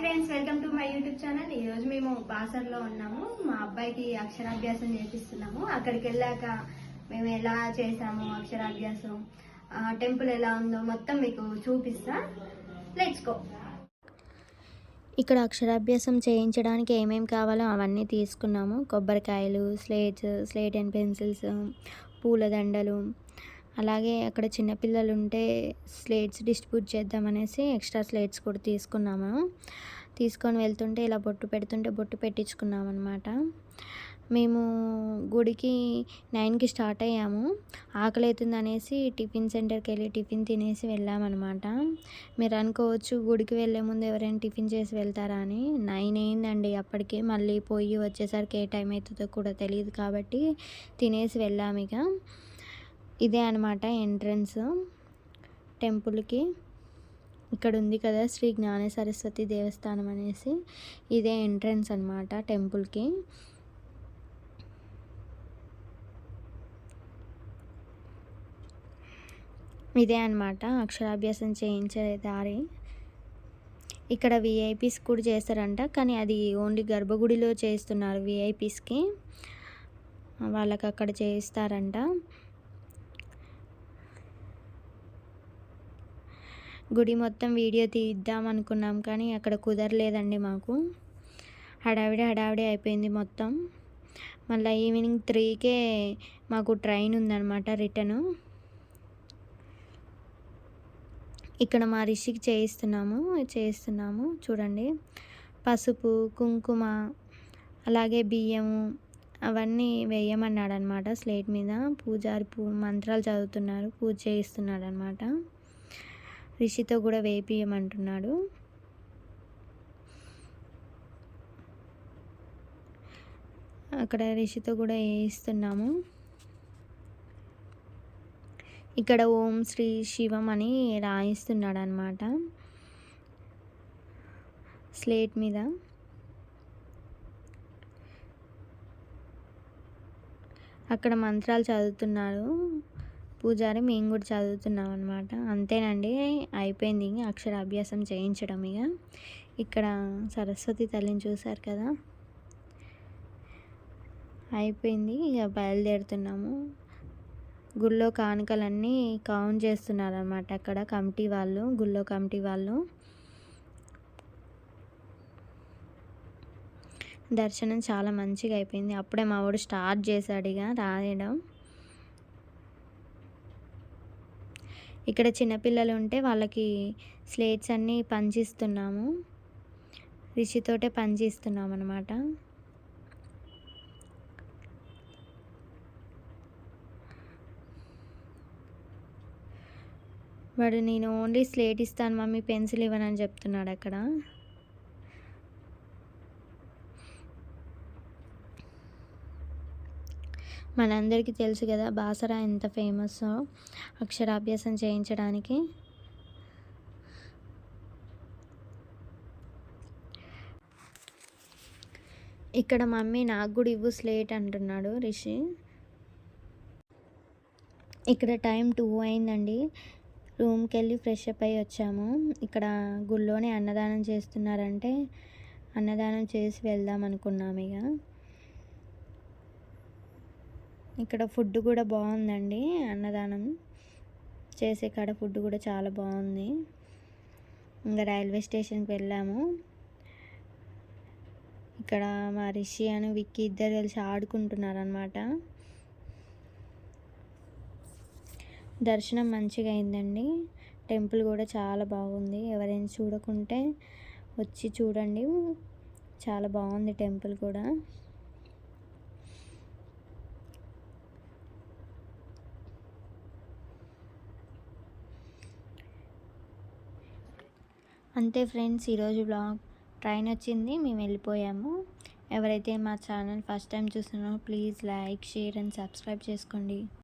Friends welcome to my YouTube channel. ఈ రోజు మేము బాసర్లో ఉన్నాము. మా అబ్బాయికి అక్షరాభ్యాసం చేపిస్తున్నాము అక్కడికి వెళ్ళాక మేము ఎలా చేసాము అక్షరాభ్యాసం? టెంపుల్ ఎలా ఉందో మొత్తం మీకు చూపిస్తా. లెట్స్ గో ఇక్కడ అక్షరాభ్యాసం చేయించడానికి ఏమేమి కావాలో అవన్నీ తీసుకున్నాము. కొబ్బరికాయలు స్లేట్స్ స్లేట్ అండ్ పెన్సిల్స్ పూలదండలు అలాగే అక్కడ చిన్నపిల్లలు ఉంటే స్లేట్స్ డిస్ట్రిబ్యూట్ చేద్దామనేసి ఎక్స్ట్రా స్లేట్స్ కూడా తీసుకున్నాము. తీసుకొని వెళ్తుంటే ఇలా బొట్టు పెడుతుంటే బొట్టు పెట్టించుకున్నాం అనమాట మేము గుడికి నైన్కి స్టార్ట్ అయ్యాము. ఆకలి అవుతుంది అనేసి టిఫిన్ సెంటర్కి వెళ్ళి టిఫిన్ తినేసి వెళ్ళామన్నమాట. మీరు అనుకోవచ్చు గుడికి వెళ్ళే ముందు ఎవరైనా టిఫిన్ చేసి వెళ్తారా అని. నైన్ అయిందండి అప్పటికే. మళ్ళీ పోయి వచ్చేసరికి ఏ టైం అవుతుందో కూడా తెలియదు కాబట్టి తినేసి వెళ్ళాము ఇక. ఇదే అనమాట ఎంట్రన్స్ టెంపుల్కి. ఇక్కడ ఉంది కదా శ్రీ జ్ఞాన సరస్వతి దేవస్థానం అనేసి. ఇదే ఎంట్రన్స్ అనమాట టెంపుల్కి. ఇదే అనమాట అక్షరాభ్యాసం చేయించే దారి. ఇక్కడ విఐపీస్ కూడా చేస్తారంట కానీ అది ఓన్లీ గర్భగుడిలో చేస్తున్నారు విఐపీస్కి. వాళ్ళకి అక్కడ చేయిస్తారంట. గుడి మొత్తం వీడియో తీద్దాం అనుకున్నాం కానీ అక్కడ కుదరలేదండి మాకు. హడావిడి హడావిడి అయిపోయింది మొత్తం. మళ్ళీ ఈవినింగ్ త్రీకే మాకు ట్రైన్ ఉందన్నమాట రిటర్న్ ఇక్కడ మా రిషికి చేయిస్తున్నాము చేయిస్తున్నాము చూడండి. పసుపు కుంకుమ అలాగే బియ్యము అవన్నీ వేయమన్నాడు అనమాట స్లేట్ మీద. పూజారి పూ మంత్రాలు చదువుతున్నారు పూజ చేయిస్తున్నాడు అనమాట రిషితో కూడా వేపియమంటున్నాడు. అక్కడ రిషితో కూడా వేయిస్తున్నాము. ఇక్కడ ఓం శ్రీ శివం అని రాయిస్తున్నాడు అనమాట స్లేట్ మీద. అక్కడ మంత్రాలు చదువుతున్నారు పూజారి మేము కూడా చదువుతున్నాం అనమాట అంతేనండి. అయిపోయింది అక్షరాభ్యాసం చేయించడం ఇక. ఇక్కడ సరస్వతి తల్లిని చూశారు కదా. అయిపోయింది. ఇక బయలుదేరుతున్నాము. గుళ్ళో కానుకలన్నీ కౌంట్ చేస్తున్నారు అనమాట అక్కడ కమిటీ వాళ్ళు గుళ్ళో కమిటీ వాళ్ళు. దర్శనం చాలా మంచిగా అయిపోయింది. అప్పుడే మా వాడు స్టార్ట్ చేశాడు ఇక రాయడం. ఇక్కడ చిన్నపిల్లలు ఉంటే వాళ్ళకి స్లేట్స్ అన్నీ పంచిస్తున్నాము. రిషితోటే పంచిస్తున్నాం అనమాట వాడు నేను ఓన్లీ స్లేట్ ఇస్తాను మమ్మీ పెన్సిల్ ఇవ్వనని చెప్తున్నాడు అక్కడ. మనందరికీ తెలుసు కదా బాసరా ఎంత ఫేమస్ అక్షరాభ్యాసం చేయించడానికి. ఇక్కడ మమ్మీ నాకు కూడా ఇవ్వు స్లేట్ అంటున్నాడు రిషి. ఇక్కడ టైం టూ అయిందండి. రూమ్కి వెళ్ళి ఫ్రెష్ అప్ అయ్యి వచ్చాము. ఇక్కడ గుళ్ళోనే అన్నదానం చేస్తున్నారంటే అన్నదానం చేసి వెళ్దాం అనుకున్నాము ఇక. ఇక్కడ ఫుడ్ కూడా బాగుందండి అన్నదానం. చేసే కాడ ఫుడ్ కూడా చాలా బాగుంది. ఇంకా రైల్వే స్టేషన్కి వెళ్ళాము. ఇక్కడ మా రిషి అని విక్కీ ఇద్దరు కలిసి ఆడుకుంటున్నారు అనమాట దర్శనం మంచిగా అయిందండి. టెంపుల్ కూడా చాలా బాగుంది. ఎవరైనా చూడకుంటే వచ్చి చూడండి. చాలా బాగుంది టెంపుల్ కూడా. అంతే ఫ్రెండ్స్ ఈరోజు బ్లాగ్ ట్రైన్ వచ్చింది మేము వెళ్ళిపోయాము. ఎవరైతే మా ఛానల్ ఫస్ట్ టైం చూస్తున్నారో please like share and subscribe చేసుకోండి.